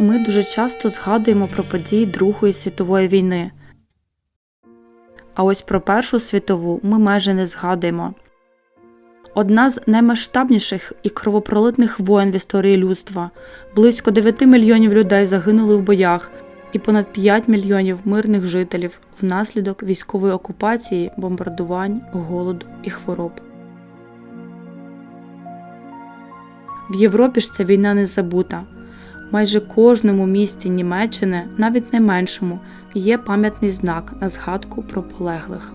Ми дуже часто згадуємо про події Другої світової війни. А ось про Першу світову ми майже не згадуємо. Одна з наймасштабніших і кровопролитних воєн в історії людства. Близько 9 мільйонів людей загинули в боях, і понад 5 мільйонів мирних жителів внаслідок військової окупації, бомбардувань, голоду і хвороб. В Європі ж ця війна не забута. Майже кожному місті Німеччини, навіть найменшому, є пам'ятний знак на згадку про полеглих.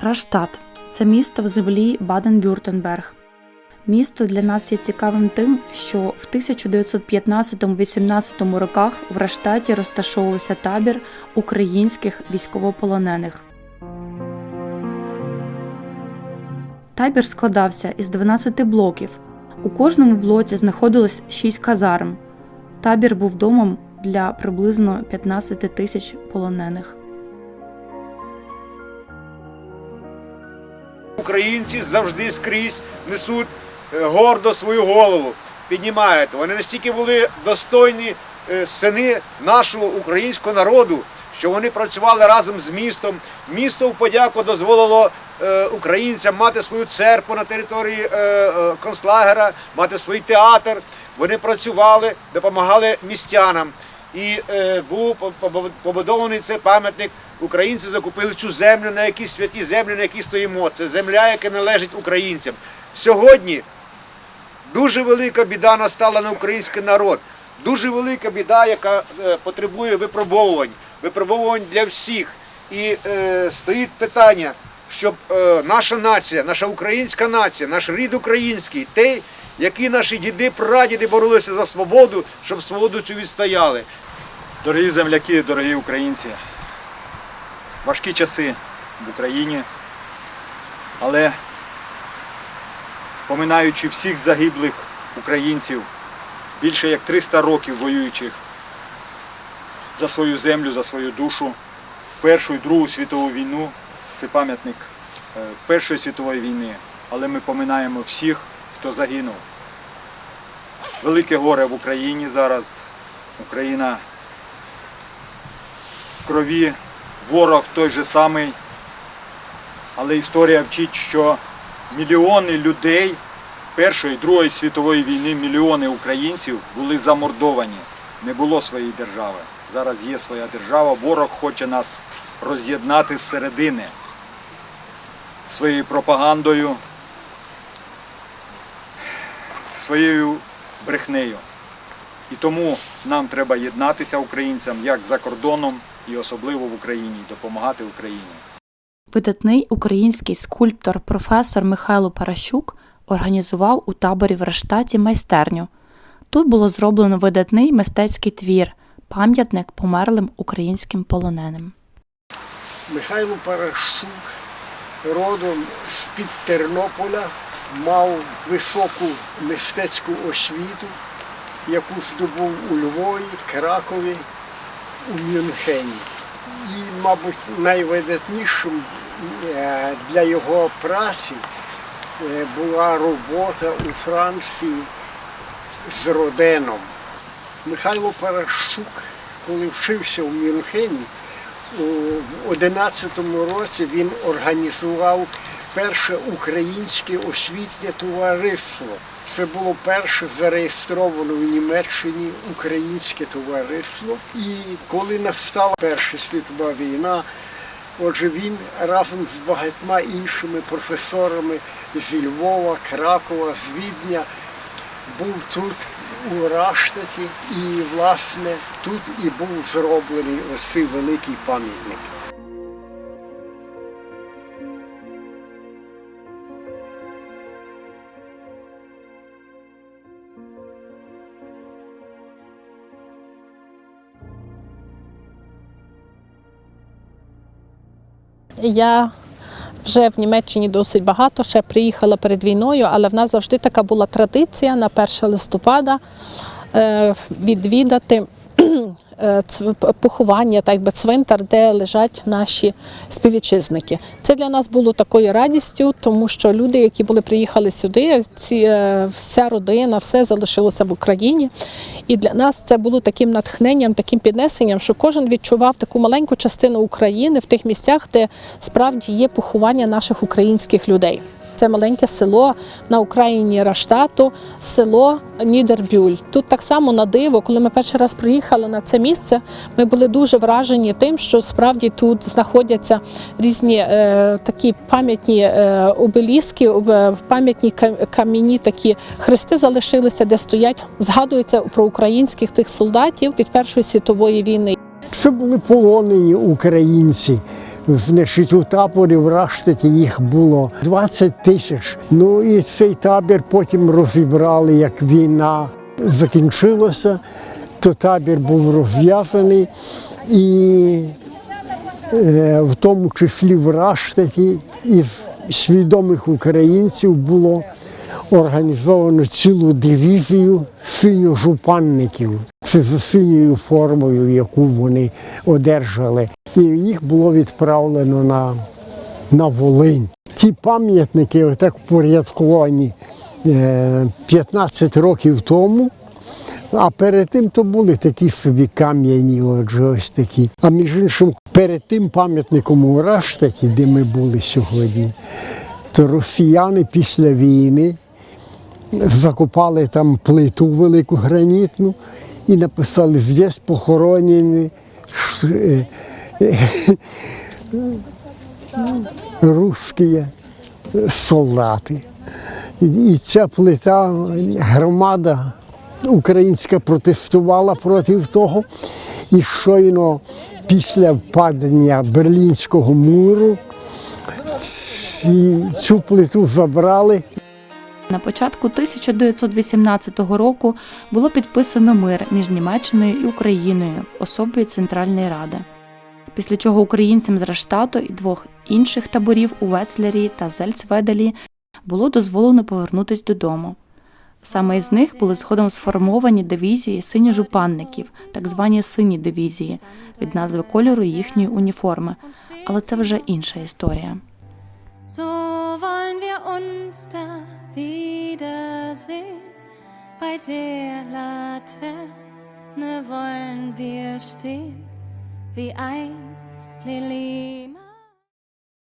Раштат це місто в землі Баден-Вюртемберг. Місто для нас є цікавим тим, що в 1915-18 роках в Раштаті розташовувався табір українських військовополонених. Табір складався із 12 блоків. У кожному блоці знаходилось 6 казарм. Табір був домом для приблизно 15 тисяч полонених. Українці завжди скрізь несуть е, гордо свою голову, піднімають. Вони настільки були достойні е, сини нашого українського народу, що вони працювали разом з містом. Місто в подяку дозволило е, українцям мати свою церкву на території е, е, концлагера, мати свій театр. Вони працювали, допомагали містянам. І був по- по- побудований цей пам'ятник. Українці закупили цю землю, на якій святі землі, на якій стоїмо. Це земля, яка належить українцям. Сьогодні дуже велика біда настала на український народ. Дуже велика біда, яка потребує випробовувань, випробовувань для всіх. І е, стоїть питання, щоб е, наша нація, наша українська нація, наш рід український, той, які наші діди, прадіди боролися за свободу, щоб свободу цю відстояли. Дорогі земляки, дорогі українці, важкі часи в Україні, але поминаючи всіх загиблих українців, більше як 300 років воюючих за свою землю, за свою душу, Першу і Другу світову війну, це пам'ятник е, Першої світової війни, але ми поминаємо всіх, хто загинув. Велике горе в Україні зараз. Україна в крові, ворог той же самий. Але історія вчить, що мільйони людей Першої і Другої світової війни, мільйони українців були замордовані. Не було своєї держави. Зараз є своя держава. Ворог хоче нас роз'єднати зсередини своєю пропагандою, своєю брехнею. І тому нам треба єднатися українцям як за кордоном і особливо в Україні, допомагати Україні. Видатний український скульптор професор Михайло Паращук організував у таборі в Раштаті майстерню. Тут було зроблено видатний мистецький твір пам'ятник померлим українським полоненим. Михайло Парашук родом з-під Тернополя, мав високу мистецьку освіту, яку здобув у Львові, Кракові, у Мюнхені. І, мабуть, найвидатнішим е, для його праці е, була робота у Франції з Роденом. Михайло Парашук, коли вчився в Мюнхені, у 11-му році він організував перше українське освітнє товариство. Це було перше зареєстроване в Німеччині українське товариство. І коли настала Перша світова війна, отже, він разом з багатьма іншими професорами зі Львова, Кракова, з Відня був тут у Раштаті, і власне тут і був зроблений ось цей великий пам'ятник. Я вже в Німеччині досить багато, ще приїхала перед війною, але в нас завжди така була традиція на 1 листопада е, відвідати поховання, так би цвинтар, де лежать наші співвітчизники. Це для нас було такою радістю, тому що люди, які були приїхали сюди, ці е, вся родина, все залишилося в Україні. І для нас це було таким натхненням, таким піднесенням, що кожен відчував таку маленьку частину України в тих місцях, де справді є поховання наших українських людей. Це маленьке село на Україні Раштату, село Нідербюль. Тут так само на диво, коли ми перший раз приїхали на це місце, ми були дуже вражені тим, що справді тут знаходяться різні е, такі пам'ятні е, обеліски, об- пам'ятні ка- кам'яні такі хрести залишилися, де стоять, згадуються про українських тих солдатів від Першої світової війни. Це були полонені українці. Значить, у таборі в Раштаті їх було 20 тисяч. Ну і цей табір потім розібрали, як війна закінчилася, то табір був розв'язаний і е, в тому числі в Раштаті із свідомих українців було організовано цілу дивізію синьо-жупанників. Це за синьою формою, яку вони одержали. І їх було відправлено на, на Волинь. Ці пам'ятники, отак впорядковані е, 15 років тому. А перед тим то були такі собі кам'яні, отже, ось такі. А між іншим, перед тим пам'ятником у Раштаті, де ми були сьогодні, то росіяни після війни закопали там плиту велику гранітну і написали здесь похоронені е, е, русські солдати. І- ця плита, громада українська протестувала проти того. І щойно після падання Берлінського муру ці, цю плиту забрали На початку 1918 року було підписано мир між Німеччиною і Україною особою Центральної Ради. Після чого українцям з Раштату і двох інших таборів у Вецлері та Зельцведелі було дозволено повернутися додому. Саме із них були згодом сформовані дивізії синьо-жупанників, так звані сині дивізії, від назви кольору їхньої уніформи. Але це вже інша історія. So wollen wir uns da wiedersehen. Bei der Laterne wollen wir stehen, wie einst Lili